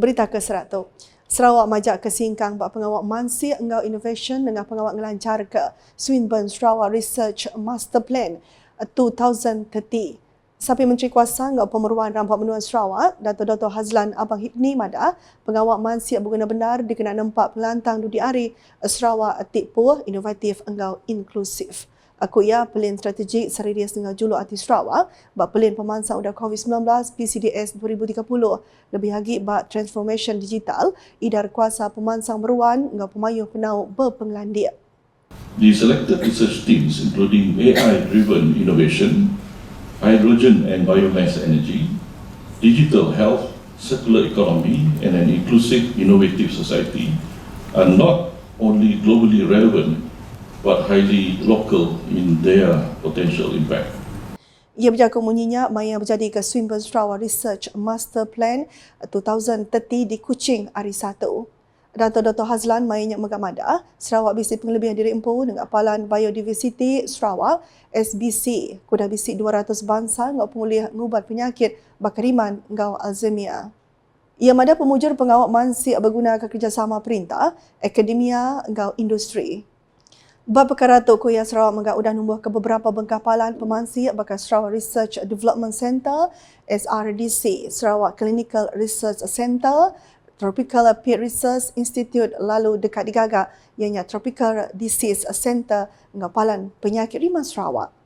Berita ke Seratu. Sarawak majak ke singkang bak pengawal mansi engau innovation dengan pengawal ngelancar ke Swinburne Sarawak Research Master Plan 2030. Sapi Menteri Kuasa Engau Pemeruan Rampak Menua Sarawak, Dato' Dato' Hazlan Abang Hipni Mada, pengawal mansi berguna benar dikenal nampak pelantang Dudi Ari Sarawak Tipu Inovatif Engau Inklusif. Aku ia pelin strategik Sariria Setengah Julu Ati Sarawak bak pelin pemansang udara COVID-19 PCDS 2030 lebih lagi bak transformation digital idar kuasa pemansang meruan dengan pemayuh penau berpenglandia. The selected research teams including AI-driven innovation, hydrogen and biomass energy, digital health, circular economy and an inclusive innovative society are not only globally relevant but highly local in their potential impact. Ia berjaga kemunyinya maya berjadi ke Swinburne Sarawak Research Master Plan 2030 di Kuching hari Satu. Dato' Dr. Hazlan mainnya megamada Sarawak bisi penglebihan diri empu dengan apalan biodiversity Sarawak SBC kuda bisi 200 bangsa ngau pemulih ngubat penyakit bakariman ngau Alzheimer. Ia mada pemujur pengawal mansi berguna ke kerjasama perintah, akademia ngau industri. Bab perkara tu Kuya Sarawak udah numbuh ke beberapa bengkapalan pemansi bakal Sarawak Research Development Center SRDC, Sarawak Clinical Research Center, Tropical Peer Research Institute lalu dekat digagak ianya Tropical Disease Center ngapalan penyakit rimah Sarawak.